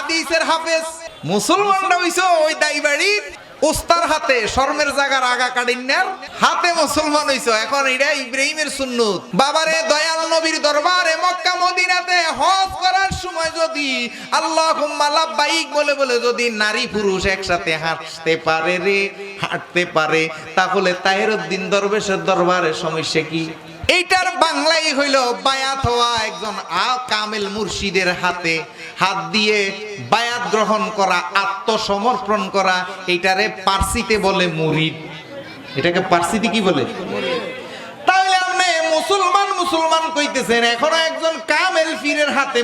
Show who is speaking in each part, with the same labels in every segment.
Speaker 1: হাদিসের হাফেজ। মুসলমানরা হইছো ওই দাইবাড়ির উস্তার হাতে শর্মের জায়গার আগা কাটিন্যার হাতে মুসলমান হইছো, এখন এটা ইব্রাহিমের সুন্নত। বাবারে, দয়াল নবীর দরবারে মক্কা, মদিনাতে হজ করার সময় যদি আল্লাহ লাব্বাইক বলে বলে যদি নারী পুরুষ একসাথে হাঁটতে পারে রে, হাঁটতে পারে, তাহলে তাহেরুদ্দিন দরবেশের দরবারে সমস্যা কি? বাংলাই হইল বায়াত হওয়া একজন কামেল মুর্শিদের হাতে। হাত দিয়ে বায়াত গ্রহণ করা, আত্মসমর্পণ করা, এইটারে পার্সিতে বলে মুরিদ। এটাকে পার্সিতে কি বলে? হাতে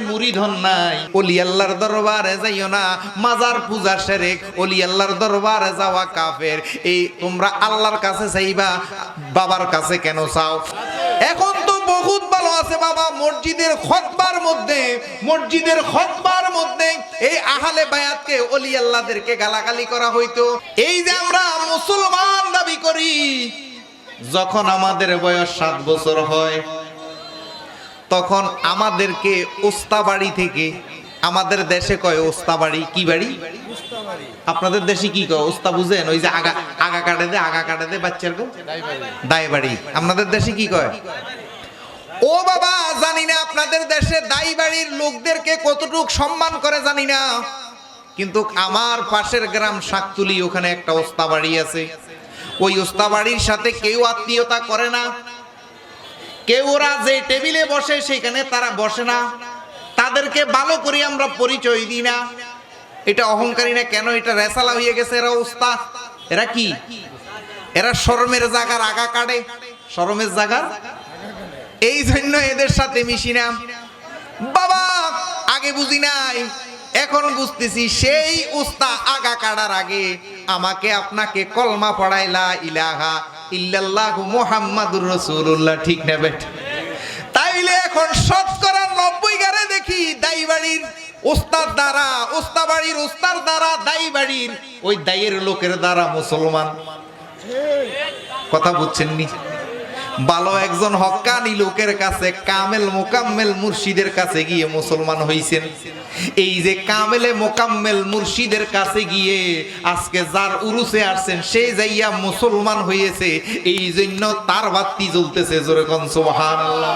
Speaker 1: নাই। অলি আল্লাহর দরবারে যাইও না, মাজার পূজা অলি দরবারে যাওয়া কাফের। এই তোমরা আল্লাহর কাছে চাইবা বাবার কাছে কেন চাও? এখন তো বহুত ভালো আছে বাবা, মসজিদের খতবার মধ্যে, মসজিদের খতবার মধ্যে এই আহালে বায়াতকে অলি আল্লাহদেরকে গালাগালি করা হইতো। এই যে আমরা মুসলমান দাবি করি, যখন আমাদের বয়স সাত বছর হয়, তখন আমাদেরকে ওস্তাবাড়ি থেকে, আমাদের দেশে কয় ওস্তাবাড়ি কি বাড়ি? আপনাদের দেশে কি কয়? ওস্তা বুঝেন, ওই যে আগা আগা কাটে দে আগা কাটে দে বাচ্চার দায় বাড়ি আপনাদের দেশে কি কয়? ও বাবা, জানি না আপনাদের দেশে দাই বাড়ির লোকদেরকে কতটুক সম্মান করে, জানি না। কিন্তু আমার পাশের গ্রাম শাকতুলি, ওখানে একটা ওস্তা বাড়ি আছে। ওই ওস্তা বাড়ির সাথে কেউ আত্মীয়তা করে না। কেউ ওরা যে টেবিলে বসে, সেখানে তারা বসে না। তাদেরকে ভালো করে আমরা পরিচয় দিই না। এটা অহংকারী না কেন? এটা রেসালা হয়ে গেছে এরা ওস্তা এরা কি? এরা শরমের জায়গার আগা কাটে শরমের জায়গার এই জন্য এদের সাথে মিশি না। বাবা, আগে বুঝি নাই, এখন বুঝতেছি সেই উস্তা আগা কাটার আগে আমাকে আপনাকে কলমা পড়াইলা ইলাহা ইল্লাল্লাহু মুহাম্মাদুর রাসূলুল্লাহ, ঠিক না বেট? তাইলে এখন শতকরা নব্বই গারে দেখি দাইবাড়ির ওস্তাদ দ্বারা ওস্তা বাড়ির ওস্তার দ্বারা দাইবাড়ির ওই দাইয়ের লোকের দ্বারা মুসলমান। কথা বুঝছেন নি ভালো একজন হক্কানি লোকের কাছে, কামেল মোকাম্মেল মুর্শিদের কাছে গিয়ে মুসলমান হইছেন। এই যে কামেলে মোকাম্মেল মুর্শিদের কাছে গিয়ে আজকে যার উরুসে আসছেন, সে যাইয়া মুসলমান হয়েছে এই জন্য তার বাতি জ্বলতেছে জোরে কোন, সুবহানাল্লাহ।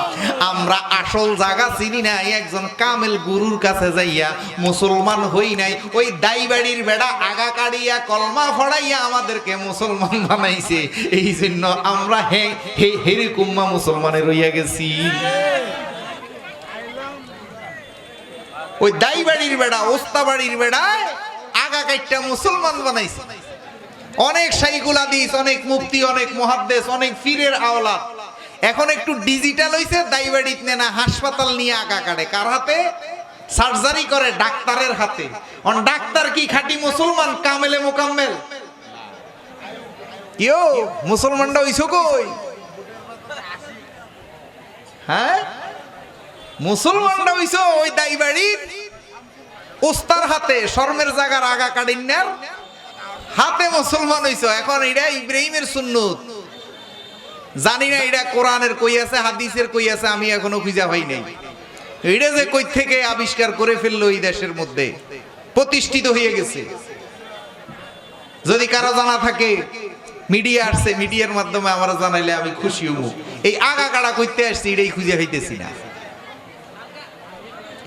Speaker 1: আমরা আসল জায়গা চিনি নাই, একজন কামেল গুরুর কাছে যাইয়া মুসলমান হই নাই। ওই দাইবাড়ির বেড়া আগা কাড়িয়া, কলমা ফড়াইয়া আমাদেরকে মুসলমান বানাইছে। এই জন্য আমরা হে হে হেরে কুম্মা মুসলমানে রইয়া গেছি। ওই দাই বাড়ির বেড়া ওস্তা বাড়ির বেড়ায় আগা কাইটটা মুসলমান বানাইছে। অনেক সাইকুল হাদিস, অনেক মুফতি, অনেক মুহাদ্দেস, অনেক ফিরের আওলাদ। এখন একটু ডিজিটাল হইছে, দাইবাড়িত নেনা হাসপাতাল নিয়ে আগা কাটে। কার হাতে? সার্জারি করে ডাক্তারের হাতে। অন ডাক্তার কি খাঁটি মুসলমান? কামেলে মোকাম্মেল। ইয়ো মুসলমানটা হইছো কই? হ্যাঁ? মুসলমানরা হইছো ওই দাইবাড়ির উস্তার হাতে শর্মের জায়গার আগা কাটিন্যার হাতে মুসলমান হইছো। এখন এটা ইব্রাহিমের সুন্নত। জানি না এটা কোরআনের কই আছে, হাদিসের কই আছে, আমি এখনও খুঁজা পাই নাই। এটা যে কই থেকে আবিষ্কার করে ফেলল এই দেশের মধ্যে, প্রতিষ্ঠিত হয়ে গেছে। যদি কারও জানা থাকে, মিডিয়া আসছে, মিডিয়ার মাধ্যমে আমরা জানাইলে আমি খুশি হব। এই আগা কাটা করতে আসছি, এটাই খুঁজে হইতেছি না।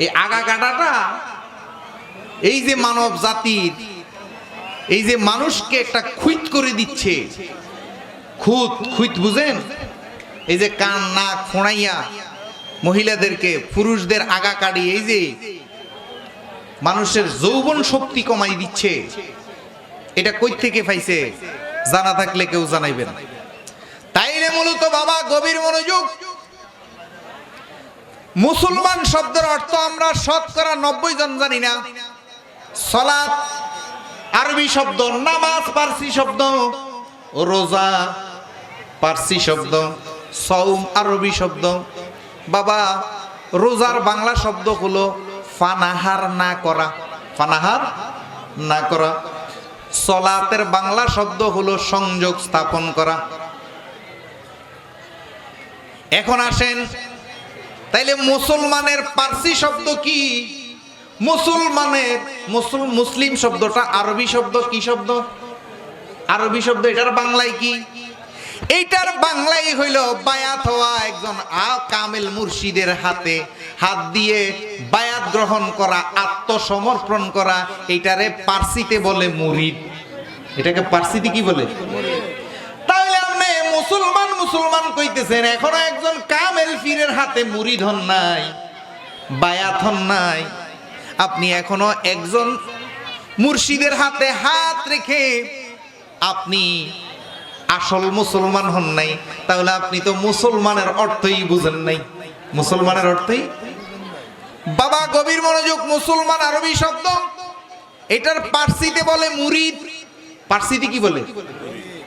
Speaker 1: এই আগা কাটাটা, এই যে মানব জাতির, এই যে মানুষকে একটা খুঁত করে দিচ্ছে। খুঁত খুঁত বুঝেন? এই যে কান, নাক ফোঁড়াইয়া মহিলাদেরকে, পুরুষদের আগা কাটি এই যে মানুষের যৌবন শক্তি কমাই দিচ্ছে। এটা কই থেকে পাইছে? জানা থাকলে কেউ জানাইবেন তাইলে মূলত বাবা, গভীর মনোযোগ। মুসলমান শব্দের অর্থ আমরা শতকরা নব্বই জন জানি না। সলাৎ, আরবি শব্দ, নামাজ পার্সি শব্দ, রোজা পার্সি শব্দ সৌম আরবি শব্দ। বাবা, রোজার বাংলা শব্দ হলো ফানাহার না করা। ফানাহার না করা। সলাতের বাংলা শব্দ হলো সংযোগ স্থাপন করা। এখন আসেন। তাইলে মুসলমানের পার্সি শব্দ কি? মুসলমানের মুসল মুসলিম শব্দটা আরবি শব্দ কি শব্দ? আরবি শব্দ, এটার বাংলায় কি? এইটার বাংলাই হইল বায়াত হওয়া একজন আ কামেল মুর্শিদের হাতে হাত দিয়ে বায়াত গ্রহণ করা, আত্মসমর্পণ করা, এইটারে পার্সিতে বলে মুরিদ। এটাকে পার্সিতে কি বলে? মুসলমান মুসলমান কইতেছেন, এখনও একজন কামেল ফিরের হাতে মুরিদ হন নাই বায়াত হন নাই। আপনি এখনও একজন মুর্শিদের হাতে হাত রেখে আপনি আসল মুসলমান হন নাই, তাহলে আপনি তো মুসলমানের অর্থই বুঝেন নাই। মুসলমানের অর্থই? বাবা, গভীর মনোযোগ, মুসলমান আরবি শব্দ। এটার পার্সিতে বলে মুরিদ পার্সিতে কি বলে?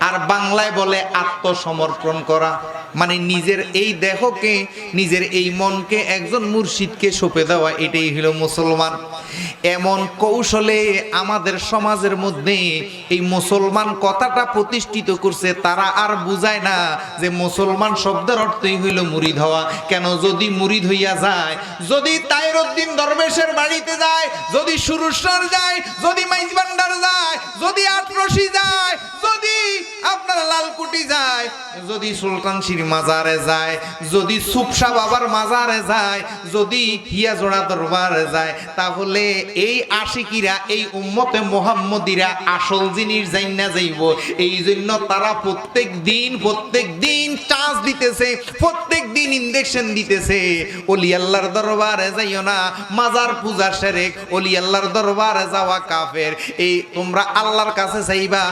Speaker 1: আর বাংলায় বলে আত্মসমর্পণ করা। মানে নিজের এই দেহকে, নিজের এই মনকে একজন মুর্শিদকে সঁপে দেওয়া, এটাই হলো মুসলমান। এমন কৌশলে আমাদের সমাজের মধ্যে এই মুসলমান কথাটা প্রতিষ্ঠিত করছে, তারা আর বুঝায় না যে মুসলমান শব্দের অর্থই হইল মুরিদ হওয়া। কেন যদি মুরিদ হইয়া যায়, যদি তাইরুদ্দিন দরবেশের বাড়িতে যায়, যদি সুরুশ্বর যায়, যদি মাইজবান্ডার যায়, যদি আটরশি যায়, যদি আপনার লালকুটি যায়, যদি সুলতান শির মাজারে যায়, যদি সুপসা বাবার মাজারে যায়, যদি হিয়াজোড়া দরবারে যায়, তাহলে এই আশিকিরা, এই উম্মতে মোহাম্মদিরা আসল জিনিস যাই না যাইব। এই জন্য তারা প্রত্যেক দিন প্রত্যেক দিন চার্জ দিতেছে, প্রত্যেক দিন ইনজেকশন দিতেছে। অলি আল্লাহর দরবারে যাইও না, মাজার পূজা সেরেক, অলি আল্লাহর দরবারে যাওয়া কাফের। এই তোমরা আল্লাহর কাছে চাইবা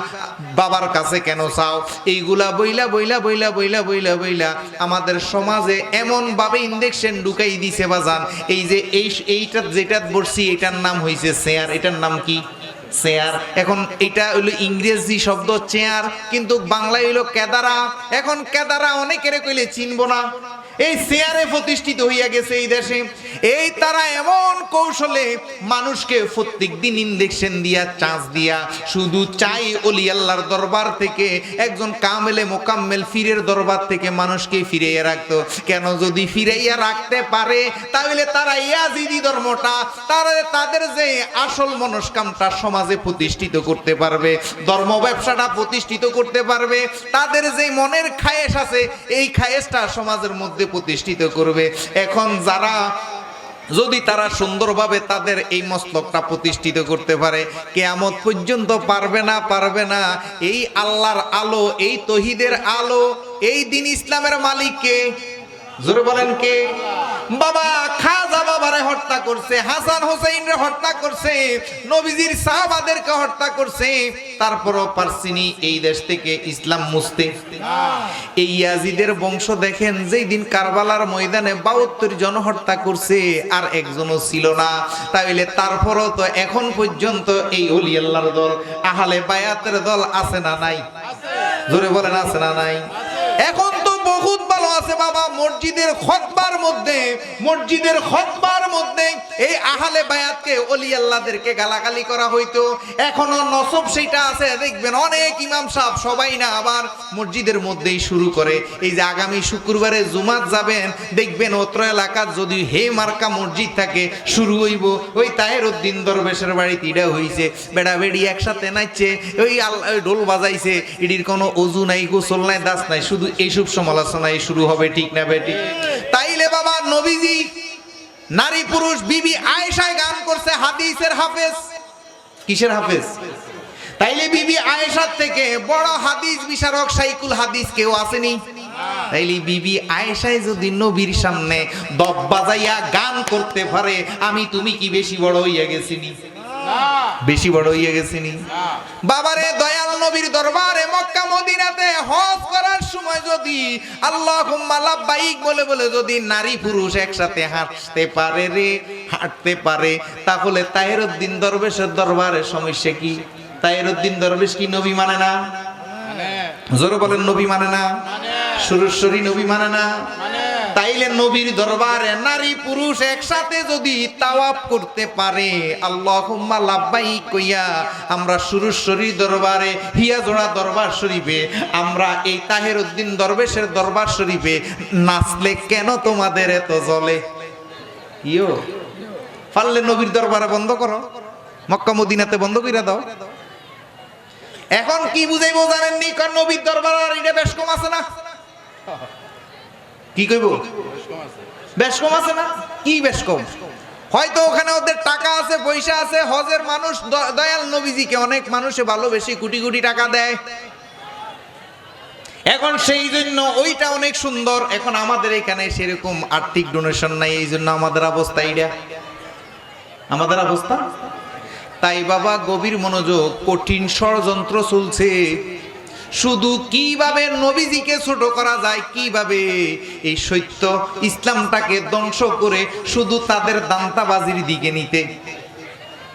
Speaker 1: বাবার কাছে কেন চাও? এইগুলা বইলা বইলা বইলা বইলা বইলা বইলা আমাদের সমাজে এমন ভাবে ইনজেকশন ঢুকাই দিছে বাজান। এই যে এই এইটা যেটা বলছি, এটার নাম হইছে চেয়ার। এটার নাম কি? চেয়ার। এখন এটা হইল ইংরেজি শব্দ চেয়ার, কিন্তু বাংলায় হইল কেদারা। এখন কেদারা অনেকের কইলে চিনবো না। এই চেয়ারে প্রতিষ্ঠিত হইয়া গেছে এই দেশে। এই তারা এমন কৌশলে মানুষকে প্রত্যেক দিন ইনজেকশন দিয়া চান্স দিয়া, শুধু চাই অলি আল্লাহর দরবার থেকে, একজন কামেলে মোকাম্মেল ফিরের দরবার থেকে মানুষকে ফিরাইয়া রাখতো। কেন যদি ফিরাইয়া রাখতে পারে, তাহলে তারা ইয়াজিদি ধর্মটা, তারা তাদের যে আসল মনস্কামটা সমাজে প্রতিষ্ঠিত করতে পারবে, ধর্ম ব্যবসাটা প্রতিষ্ঠিত করতে পারবে, তাদের যে মনের খায়েশ আছে, এই খায়েশটা সমাজের মধ্যে প্রতিষ্ঠিত করবে। এখন যারা, যদি তারা সুন্দরভাবে তাদের এই মস্তকটা প্রতিষ্ঠিত করতে পারে, কেয়ামত পর্যন্ত পারবে না পারবে না। এই আল্লাহর আলো, এই তহিদের আলো, এই দিন ইসলামের মালিককে, জোরে বলেন কে? বাবা খাজা হত্যা করছে, হাসান হত্যা করছে, নবীজির হত্যা করছে, তারপরও পারসিনি এই দেশ থেকে ইসলাম মুছতে। এই ইয়াজিদের বংশ দেখেন, যেই দিন কারবালার ময়দানে বাহাত্তর জন হত্যা করছে, আর একজনও ছিল না। তাইলে তারপরও তো এখন পর্যন্ত এই অলি আল্লাহর দল, আহালে বায়াতের দল আছে না নাই? জোরে বলেন, আছে না নাই? এখন আছে বাবা, মসজিদের খতবার মধ্যে, মসজিদের খতবার মধ্যে এই আহালে বায়াতকে অলি আল্লাহদেরকে গালাগালি করা হইতো। এখনও নসব সেটা আছে, দেখবেন অনেক ইমাম সাহেব সবাই না আবার মসজিদের মধ্যেই শুরু করে। এই যে আগামী শুক্রবারে জুমাত যাবেন, দেখবেন অত্র এলাকার যদি হে মার্কা মসজিদ থাকে, শুরু হইব। ওই তাহের উদ্দিন দরবেশের বাড়িতে ইডা হইছে। বেড়া বেড়ি একসাথে নাচছে, ওই ঢোল বাজাইছে। ইডির কোনো অজু নাই, গোসল নাই, দাস নাই, শুধু এইসব সমালোচনায় শুরু হবে ঠিক না বেটি? তাইলে বাবা নবীজি নারী পুরুষ বিবি আয়েশায় গান করছে হাদিসের হাফেজ। কিসের হাফেজ? তাইলে বিবি আয়েশার থেকে বড় হাদিস বিশারক সাইকুল হাদিস কেউ আসেনি? তাইলে বিবি আয়েশায় যদি নবীর সামনে দব বাজাইয়া গান করতে পারে, আমি তুমি কি বেশি বড় হইয়া গেছিনি? বেশি বড় হইয়া গেছিনি বাবারে দয়াল নবীর দরবারে মক্কা মদিনাতে হজ করার সময় যদি আল্লাহ লাব্বাইক বলে বলে যদি নারী পুরুষ একসাথে হাঁটতে পারে রে হাঁটতে পারে তাহলে তাহেরুদ্দিন দরবেশের দরবারে সমস্যা কি? তাহেরুদ্দিন দরবেশ কি নবী মানে না? জোরে বলেন নবী মানে না? সুরেশ্বরী নবী মানে না? তাইলে নবীর দরবারে নারী পুরুষ একসাথে যদি তাওয়াব করতে পারে, আল্লাহুম্মা লাব্বাইক কইয়া আমরা সুরেশ্বরী দরবারে, হিয়াজোড়া দরবার শরীফে, আমরা এই তাহের উদ্দিন দরবেশের দরবার শরীফে নাচলে কেন তোমাদের এত জ্বলে? ইয়ো পারলে নবীর দরবারে বন্ধ করো, মক্কা মদিনাতে বন্ধ করে দাও। এখন কি বুঝাইবো জানেন নি কারণ নবীর দরবার আর এটা বেশ কম আছে না? কি কইব? বেশ কম আছে না? কি বেশ কম? হয়তো ওখানে ওদের টাকা আছে, পয়সা আছে, হজের মানুষ দয়াল নবীজিকে অনেক মানুষে ভালোবেসে কোটি কোটি টাকা দেয়। এখন সেই জন্য ওইটা অনেক সুন্দর। এখন আমাদের এখানে সেরকম আর্থিক ডোনেশন নাই, এই জন্য আমাদের অবস্থা এইটা আমাদের অবস্থা? তাই বাবা গভীর মনোযোগ, কঠিন ষড়যন্ত্র চলছে। শুধু কীভাবে নবীজিকে ছোট করা যায়, কীভাবে এই সত্য ইসলামটাকে ধ্বংস করে শুধু তাদের দান্তাবাজির দিকে নিতে।